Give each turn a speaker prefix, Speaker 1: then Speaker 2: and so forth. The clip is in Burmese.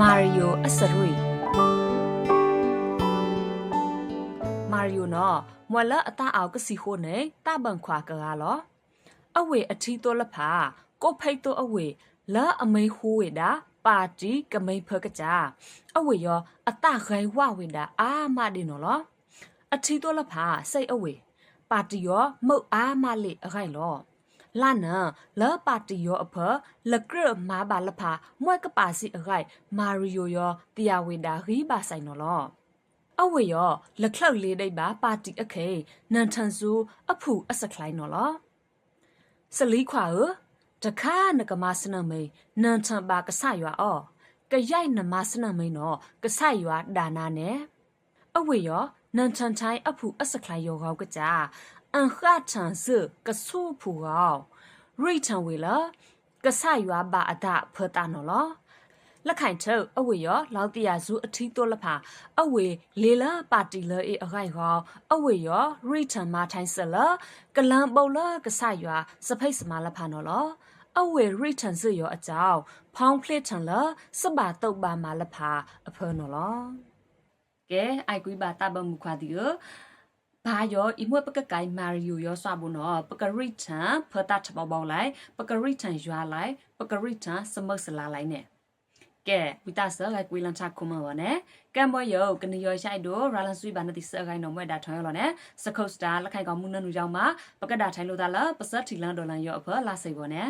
Speaker 1: မာရီယိုအစရွေမာရီယိုနော်မွက်လအတအောက်ကစီခိုနေတဘန်ခွာကကလောအဝေအထီတိုလဖာကိုဖိတ်တိုအဝေလာအမေဟူဝေတာပါတီကမိန်ဖကကြအဝေရောအတခိုင်ဝဝေတာအာမဒီနော်လောအထီတိုလဖာစိတ်အဝေပါတီရောမုတ်အားမလေးအခိုင်လော လာနလာပါတီရောအဖလကရမာဘာလဖာမွဲကပါစီအခိုင်မာရီယိုရောတီယာဝေတာရီပါဆိုင်နော်လောအဝေရောလက်ခလောက်လေးတိတ်ပါပါတီအခေနန်ထန်စုအဖူအစခလိုင်းနော်လောစလီခွာအတခါနကမစနမေနန်ထန်ပါကဆရွာအော်ကရိုက်နမစနမေနော်ကဆရွာဒါနာနဲ့အဝေရောနန်ထန်တိုင်းအဖူအစခလိုင်းယောကောက်ကကြ အန်ခတ်ထန်စကဆူဖူကောရိထန်ဝေလာကဆရွာပါအဒဖတာနော်လောလက်ခိုင်ထုတ်အဝေရောလောက်တရစုအထီးတိုးလဖာအဝေလေလာပါတီလေအအခိုင်ဟောအဝေရောရိထန်မထိုင်းဆလကလန်ပုတ်လကဆရွာစဖိတ်စမလဖာနော်လောအဝေရိထန်စရောအကြောင်းဖောင်းဖလစ်ထန်လစဘာတုတ်ပါမလဖာအဖေနော်လောကဲအိုက်ကွေးပါတဘမှုခွာဒီယ ဘာယောအီမွေပကကိုင်မာရီယိုယောဆွာဘုနော်ပကရိထန်ဖတာချပပေါလိုက်ပကရိထန်ရွာလိုက်ပကရိထန်စမုတ်စလာလိုက်နဲ့ကဲဝိတဆလိုက်ကွေးလန်ချခုမဝနဲ့ကမ်ဘောယောကနေယောရှိုက်တို့ရာလန်ဆွီဘာနတိစခိုင်နော်မွဲ့တာထွန်ရောလောနဲ့စခုတ်စတာလက်ခိုင်ကောင်မှုနနူကြောင့်မှာပကဒါထိုင်လို့တာလားပစတ်ထီလန်ဒေါ်လန်ယောအဖလာစိတ်ဘောနဲ့